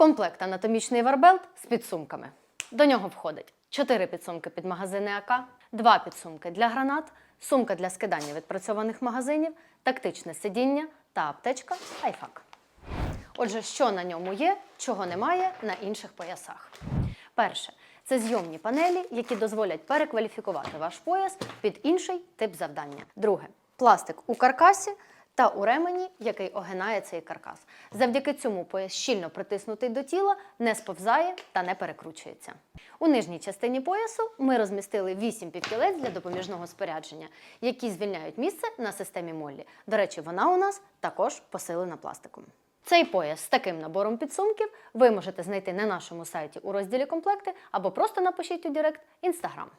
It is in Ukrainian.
Комплект анатомічний варбелт з підсумками. До нього входить 4 підсумки під магазини АК, 2 підсумки для гранат, сумка для скидання відпрацьованих магазинів, тактичне сидіння та аптечка Айфак. Отже, що на ньому є, чого немає на інших поясах. Перше це зйомні панелі, які дозволять перекваліфікувати ваш пояс під інший тип завдання. Друге пластик у каркасі та у ремені, який огинає цей каркас. Завдяки цьому пояс щільно притиснутий до тіла, не сповзає та не перекручується. У нижній частині поясу ми розмістили 8 півкілець для допоміжного спорядження, які звільняють місце на системі Моллі. До речі, вона у нас також посилена пластиком. Цей пояс з таким набором підсумків ви можете знайти на нашому сайті у розділі комплекти або просто напишіть у Директ Інстаграм.